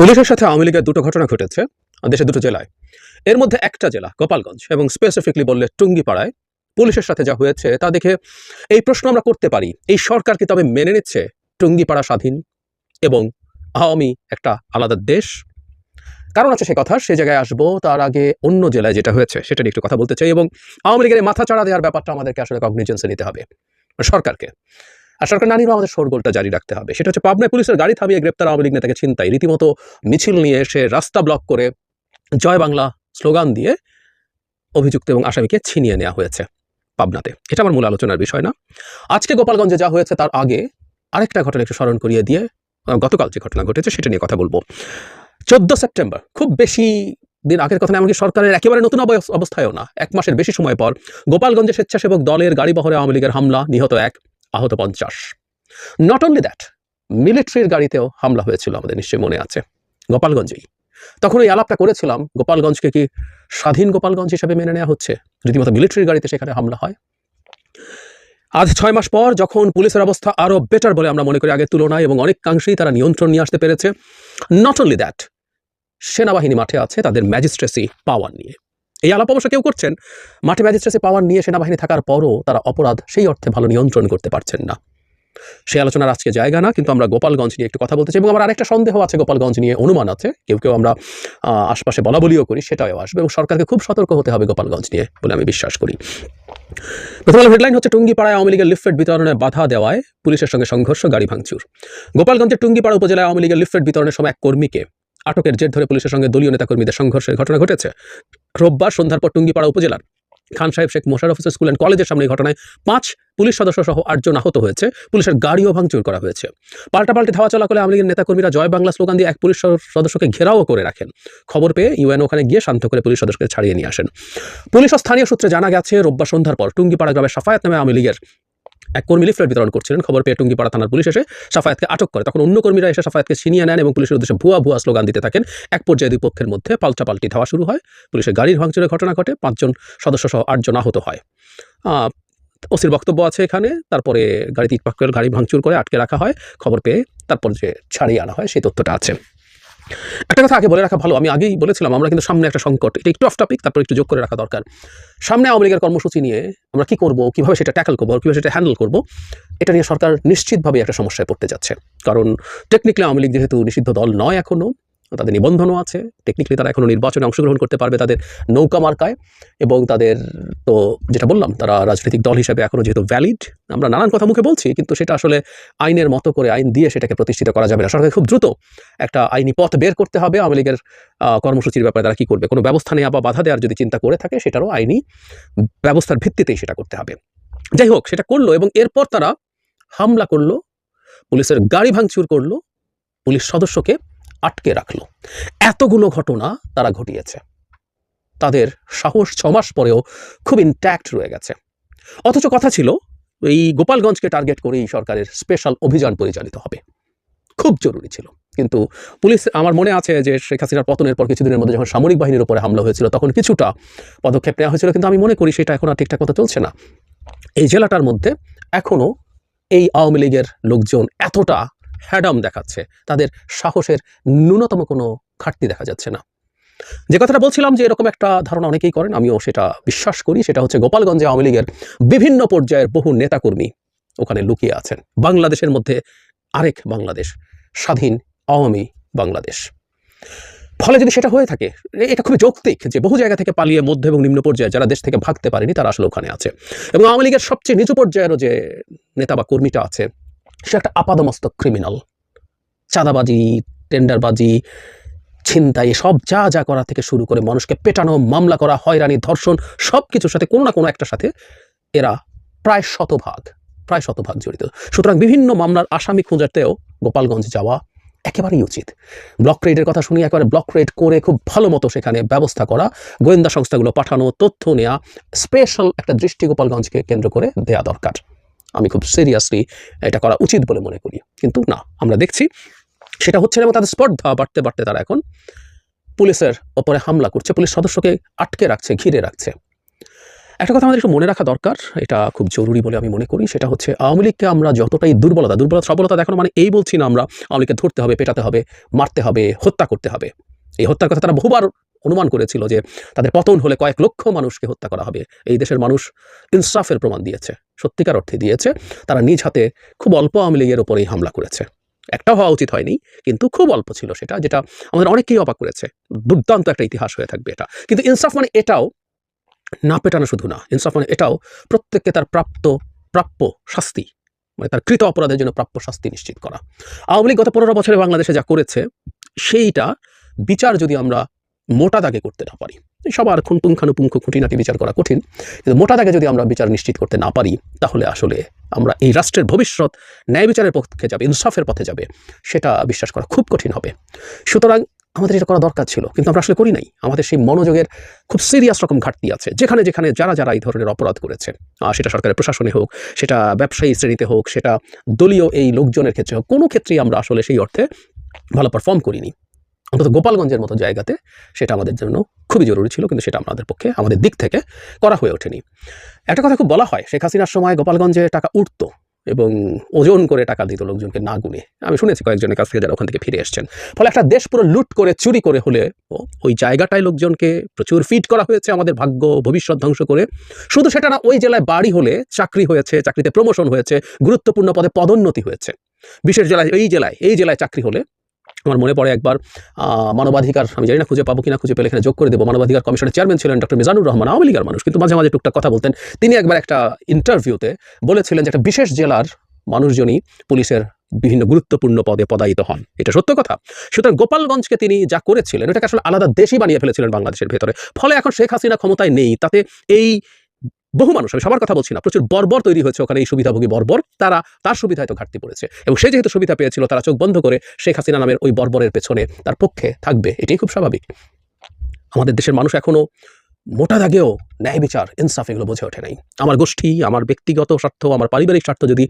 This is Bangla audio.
পুলিশের সাথে আওয়ামী লীগের দুটো ঘটনা ঘটেছে দেশে দুটো জেলায়। এর মধ্যে একটা জেলা, গোপালগঞ্জ, এবং স্পেসিফিকলি বললে টুঙ্গিপাড়ায় পুলিশের সাথে যা হয়েছে তা দেখে এই প্রশ্ন আমরা করতে পারি, এই সরকার কি তবে মেনে নিচ্ছে টুঙ্গিপাড়া স্বাধীন এবং আওয়ামী একটা আলাদা দেশ? কারণ আছে সে কথা, সে জায়গায় আসব, তার আগে অন্য জেলায় যেটা হয়েছে সেটা নিয়ে একটু কথা বলতে চাই, এবং আওয়ামী লীগের মাথা চাড়া দেওয়ার ব্যাপারটা আমাদেরকে আসলে কগনিজেন্সে নিতে হবে, সরকারকে। আর সরকার নানিরও আমাদের শোরগোলটা জারি রাখতে হবে। সেটা হচ্ছে পাবনায় পুলিশের গাড়ি থামিয়ে গ্রেপ্তার আওয়ামী লীগ নেতাকে ছিনতাই। রীতিমতো মিছিল নিয়ে এসে রাস্তা ব্লক করে জয় বাংলা স্লোগান দিয়ে অভিযুক্ত এবং আসামিকে ছিনিয়ে নেওয়া হয়েছে পাবনাতে। এটা আমার মূল আলোচনার বিষয় না। আজকে গোপালগঞ্জে যা হয়েছে তার আগে আরেকটা ঘটনা একটু স্মরণ করিয়ে দিয়ে গতকাল যে ঘটনা ঘটেছে সেটা নিয়ে কথা বলব। চোদ্দ সেপ্টেম্বর, খুব বেশি দিন আগের কথা এমনকি সরকারের একেবারে নতুন অবস- অবস্থায়ও না। এক মাসের বেশি সময় পর গোপালগঞ্জে স্বেচ্ছাসেবক দলের গাড়ি বহরে আওয়ামী লীগের হামলা, নিহত এক। আহত পঞ্চাশ। নট অনলি দ্যাট মিলিটারির গাড়িতেও হামলা হয়েছিল আমাদের নিশ্চয়ই মনে আছে। গোপালগঞ্জেই। তখন ওই আলাপটা করেছিলাম, গোপালগঞ্জকে কি স্বাধীন গোপালগঞ্জ হিসেবে মেনে নেওয়া হচ্ছে? রীতিমতো মিলিটারির গাড়িতে সেখানে হামলা হয়। আজ ছয় মাস পর যখন পুলিশের অবস্থা আরও বেটার বলে আমরা মনে করি আগের তুলনায় এবং অনেকাংশেই তারা নিয়ন্ত্রণ নিয়ে আসতে পেরেছে নট অনলি দ্যাট সেনাবাহিনী মাঠে আছে তাদের ম্যাজিস্ট্রেসি পাওয়ার নিয়ে। এই আলাপ অবশ্য কেউ করছেন। মাঠে ম্যাজিস্ট্রেসি পাওয়ার নিয়ে সেনাবাহিনী থাকার পরও তারা অপরাধ সেই অর্থে ভালো নিয়ন্ত্রণ করতে পারছেন না। সেই আলোচনার আজকে জায়গা না, কিন্তু আমরা গোপালগঞ্জ নিয়ে একটু কথা বলতে চাই এবং আমার আরেকটা সন্দেহ আছে, গোপালগঞ্জ নিয়ে অনুমান আছে। কেউ কেউ আমরা আশপাশে বলা বলিও করি, সেটাও আসবে এবং সরকারকে খুব সতর্ক হতে হবে গোপালগঞ্জ নিয়ে বলে আমি বিশ্বাস করি। প্রথম হেডলাইন হচ্ছে টুঙ্গিপাড়ায় আওয়ামী লীগের লিফলেট বিতরণে বাধা দেওয়ায় পুলিশের সঙ্গে সংঘর্ষ, গাড়ি ভাঙচুর। গোপালগঞ্জের টুঙ্গিপাড়া উপজেলায় আওয়ামী লীগের লিফলেট বিতরণের সময় এক কর্মীকে আটকের জের ধরে পুলিশের সঙ্গে দলীয় নেতাকর্মীদের সংঘর্ষের ঘটনা ঘটেছে। রোববার সন্ধ্যার পর টুঙ্গিপাড়া উপজেলার খান সাহেব শেখ মোশারফ হোসেন স্কুল অ্যান্ড কলেজের সামনে ঘটনায় পাঁচ পুলিশ সদস্য সহ আটজন আহত হয়েছে। পুলিশের গাড়িও ভাঙচুর করা হয়েছে। পাল্টাপাল্টি ধাওয়া চলা করে আওয়ামী লীগের নেতাকর্মীরা জয় বাংলা স্লোগান দিয়ে এক পুলিশ সদস্যকে ঘেরাও করে রাখেন। খবর পেয়ে ইউএন ওখানে গিয়ে শান্ত করে পুলিশ সদস্যকে ছাড়িয়ে নিয়ে আসেন। পুলিশ স্থানীয় সূত্রে জানা গেছে, রোববার সন্ধ্যার পর টুঙ্গিপাড়া গ্রামের সাফায়াত নামে আওয়ামী লীগের এক কর্মী লিফলেট বিতরণ করছিলেন। খবর পেয়ে টুঙ্গিপাড়া থানার পুলিশ এসে সাফায়াতকে আটক করে। তখন অন্য কর্মীরা এসে সাফায়াতকে ছিনিয়ে নেন এবং পুলিশের উদ্দেশ্যে ভুয়া ভুয়া স্লোগান দিতে থাকেন। এক পর্যায়ে দুই পক্ষের মধ্যে পাল্টাপাল্টি ধাওয়া শুরু হয়। পুলিশের গাড়ির ভাঙচুরের ঘটনা ঘটে। পাঁচজন সদস্য সহ আটজন আহত হয়। ওসির বক্তব্য আছে এখানে। তারপরে গাড়িতে ইটপাক্কের গাড়ি ভাঙচুর করে আটকে রাখা হয়। খবর পেয়ে তারপর যে ছাড়িয়ে আনা হয় সেই তথ্যটা আছে। একটা কথা আগে বলে রাখা ভালো, আমি আগেই বলেছিলাম, আমরা কিন্তু সামনে একটা সংকট, এটা একটু অফ টপিক তারপর একটু যোগ করে রাখা দরকার। সামনে আওয়ামী লীগের কর্মসূচি নিয়ে আমরা কি করব, কীভাবে সেটা ট্যাকল করব, কীভাবে সেটা হ্যান্ডেল করব, এটা নিয়ে সরকার নিশ্চিতভাবে একটা সমস্যায় পড়তে যাচ্ছে। কারণ টেকনিক্যালি আওয়ামী লীগ যেহেতু নিষিদ্ধ দল নয় এখনও তাদের নিবন্ধনও আছে। টেকনিক্যালি তারা এখনও নির্বাচনে অংশগ্রহণ করতে পারবে তাদের নৌকা মার্কায় এবং তাদের তো যেটা বললাম, তারা রাজনৈতিক দল হিসেবে এখনও যেহেতু ভ্যালিড আমরা নানান কথা মুখে বলছি, কিন্তু সেটা আসলে আইনের মতো করে, আইন দিয়ে সেটাকে প্রতিষ্ঠিত করা যাবে না। সরকারকে খুব দ্রুত একটা আইনি পথ বের করতে হবে। আওয়ামী লীগের কর্মসূচির ব্যাপারে তারা কী করবে? কোনো ব্যবস্থা নেওয়া বা বাধা দেওয়ার যদি চিন্তা করে থাকে, সেটারও আইনি ব্যবস্থার ভিত্তিতেই সেটা করতে হবে। যাই হোক, সেটা করল এবং এরপর তারা হামলা করল, পুলিশের গাড়ি ভাঙচুর করল, পুলিশ সদস্যকে আটকে রাখল। এতগুলো ঘটনা তারা ঘটিয়েছে। তাদের সাহস ছ মাস পরেও খুব ইনট্যাক্ট রয়ে গেছে। অথচ কথা ছিল, এই গোপালগঞ্জকে টার্গেট করেই সরকারের স্পেশাল অভিযান পরিচালিত হবে। খুব জরুরি ছিল। কিন্তু পুলিশ, আমার মনে আছে যে শেখ হাসিনার পতনের পর কিছুদিনের মধ্যে যখন সামরিক বাহিনীর উপরে হামলা হয়েছিল, তখন কিছুটা পদক্ষেপ নেওয়া হয়েছিল, কিন্তু আমি মনে করি সেটা এখন আর ঠিকঠাক মতো চলছে না। এই জেলাটার মধ্যে এখনও এই আওয়ামী লীগের লোকজন এতটা হ্যাডাম দেখাচ্ছে। তাদের সাহসের ন্যূনতম কোনো ঘাটতি দেখা যাচ্ছে না। যে কথাটা বলছিলাম যে এরকম একটা ধারণা অনেকেই করেন, আমিও সেটা বিশ্বাস করি, সেটা হচ্ছে গোপালগঞ্জে আওয়ামী লীগের বিভিন্ন পর্যায়ের বহু নেতাকর্মী ওখানে লুকিয়ে আছেন। বাংলাদেশের মধ্যে আরেক বাংলাদেশ, স্বাধীন আওয়ামী বাংলাদেশ। ফলে যদি সেটা হয়ে থাকে, এটা খুবই যৌক্তিক যে বহু জায়গা থেকে পালিয়ে মধ্য এবং নিম্ন পর্যায়ে যারা দেশ থেকে ভাগতে পারেনি, তারা আসলে ওখানে আছে। এবং আওয়ামী লীগের সবচেয়ে নিচু পর্যায়েরও যে নেতা বা কর্মীটা আছে সে একটা আপাদমস্তক ক্রিমিনাল চাঁদাবাজি টেন্ডারবাজি ছিনতাই সব যা যা করা থেকে শুরু করে মানুষকে পেটানো, মামলা করা, হয়রানি, ধর্ষণ সব কিছুর সাথে কোনো না কোনো একটার সাথে এরা প্রায় শতভাগ প্রায় শতভাগ জড়িত। সুতরাং বিভিন্ন মামলার আসামি খোঁজাতেও গোপালগঞ্জ যাওয়া একেবারেই উচিত। ব্লক রেডের কথা শুনি, একেবারে ব্লক রেড করে খুব ভালো মতো সেখানে ব্যবস্থা করা, গোয়েন্দা সংস্থাগুলো পাঠানো, তথ্য নেওয়া স্পেশাল একটা দৃষ্টি গোপালগঞ্জকে কেন্দ্র করে দেয়া দরকার। আমি খুব সিরিয়াসলি এটা করা উচিত বলে মনে করি। কিন্তু না, আমরা দেখছি সেটা হচ্ছে না এবং তাদের স্পর্ধা বাড়তে বাড়তে তারা এখন পুলিশের ওপরে হামলা করছে, পুলিশ সদস্যকে আটকে রাখছে, ঘিরে রাখছে। একটা কথা আমাদের একটু মনে রাখা দরকার, এটা খুব জরুরি বলে আমি মনে করি, সেটা হচ্ছে আওয়ামী লীগকে আমরা যতটাই দুর্বলতা দুর্বলতা, সবলতা দেখানো মানে এই বলছি না আমরা, আওয়ামী লীগকে ধরতে হবে, পেটাতে হবে, মারতে হবে, হত্যা করতে হবে। এই হত্যার কথা তারা বহুবার অনুমান করেছিল যে তাদের পতন হলে কয়েক লক্ষ মানুষকে হত্যা করা হবে। এই দেশের মানুষ ইনসাফের প্রমাণ দিয়েছে, সত্যিকার অর্থে দিয়েছে। তারা নিজ হাতে খুব অল্প আওয়ামী লীগের ওপরেই হামলা করেছে। একটা হওয়া উচিত হয়নি, কিন্তু খুব অল্প ছিল সেটা, যেটা আমাদের অনেকেই অবাক করেছে। দুর্দান্ত একটা ইতিহাস হয়ে থাকবে এটা। কিন্তু ইনসাফ মানে এটাও না পেটানো শুধু না, ইনসাফ মানে এটাও প্রত্যেককে তার প্রাপ্ত, প্রাপ্য শাস্তি মানে তার কৃত অপরাধের জন্য প্রাপ্য শাস্তি নিশ্চিত করা। আওয়ামী লীগ গত পনেরো বছরে বাংলাদেশে যা করেছে, সেইটা বিচার যদি আমরা মোটা দাগে করতে না পারি। সবার খুন পুঙ্খানুপুঙ্খ খুঁটিনাটি বিচার করা কঠিন। কিন্তু মোটা দাগে যদি আমরা বিচার নিশ্চিত করতে না পারি, তাহলে আসলে আমরা এই রাষ্ট্রের ভবিষ্যৎ ন্যায় বিচারের পক্ষে যাবে, ইনসাফের পথে যাবে, সেটা বিশ্বাস করা খুব কঠিন হবে। সুতরাং আমাদের এটা করা দরকার ছিল, কিন্তু আমরা আসলে করি নাই। আমাদের সেই মনোযোগের খুব সিরিয়াস রকম ঘাটতি আছে। যেখানে যেখানে যারা যারা এই ধরনের অপরাধ করেছে সেটা সরকারের প্রশাসনে হোক, সেটা ব্যবসায়ী শ্রেণীতে হোক, সেটা দলীয় এই লোকজনের ক্ষেত্রে হোক, কোনো ক্ষেত্রেই আমরা আসলে সেই অর্থে ভালো পারফর্ম করিনি। অন্তত গোপালগঞ্জের মতো জায়গাতে সেটা আমাদের জন্য খুবই জরুরি ছিল, কিন্তু সেটা আমাদের পক্ষে, আমাদের দিক থেকে করা হয়ে ওঠেনি। একটা কথা খুব বলা হয়, শেখ হাসিনার সময় গোপালগঞ্জে টাকা উঠতো এবং ওজন করে টাকা দিত লোকজনকে না গুনে। আমি শুনেছি কয়েকজনের কাছ থেকে যারা ওখান থেকে ফিরে এসছেন। ফলে একটা দেশ পুরো লুট করে, চুরি করে হলে ওই জায়গাটায় লোকজনকে প্রচুর ফিট করা হয়েছে আমাদের ভাগ্য, ভবিষ্যৎ ধ্বংস করে। শুধু সেটা না, ওই জেলায় বাড়ি হলে চাকরি হয়েছে, চাকরিতে প্রমোশন হয়েছে, গুরুত্বপূর্ণ পদে পদোন্নতি হয়েছে। বিশেষ জেলায় এই জেলায় এই জেলায় চাকরি হলে আমার মনে পড়ে একবার মানবাধিকার, আমি জানি না খুঁজে পাবো কিনা, খুঁজে পেলে এখানে যোগ করে দেবো। মানবাধিকার কমিশনের চেয়ারম্যান ছিলেন ডক্টর মিজানুর রহমান, আওয়ামী লীগের মানুষ। কিন্তু মাঝে মাঝে টুকটাক কথা বলতেন। তিনি একবার একটা ইন্টারভিউতে বলেছিলেন যে একটা বিশেষ জেলার মানুষজনই পুলিশের বিভিন্ন গুরুত্বপূর্ণ পদে পদায়িত হন। এটা সত্য কথা। সুতরাং গোপালগঞ্জকে তিনি যা করেছিলেন, এটাকে আসলে আলাদা দেশই বানিয়ে ফেলেছিলেন বাংলাদেশের ভেতরে। ফলে এখন শেখ হাসিনা ক্ষমতায় নেই। তাতে এই বহু মানুষ, আমি সবার কথা বলছি না, প্রচুর বর্বর তৈরি হয়েছে ওখানে এই সুবিধাভোগী বর্বর, তারা তার সুবিধায় তো ঘাটতি পড়েছে। এবং সে যেহেতু সুবিধা পেয়েছিল, তারা চোখ বন্ধ করে শেখ হাসিনা নামের ওই বর্বরের পেছনে তার পক্ষে থাকবে, এটাই খুব স্বাভাবিক। আমাদের দেশের মানুষ এখনও মোটা দাগেও ন্যায় বিচার, ইনসাফ এগুলো বোঝে ওঠে নাই। আমার গোষ্ঠী, আমার ব্যক্তিগত স্বার্থ, আমার পারিবারিক স্বার্থ যদি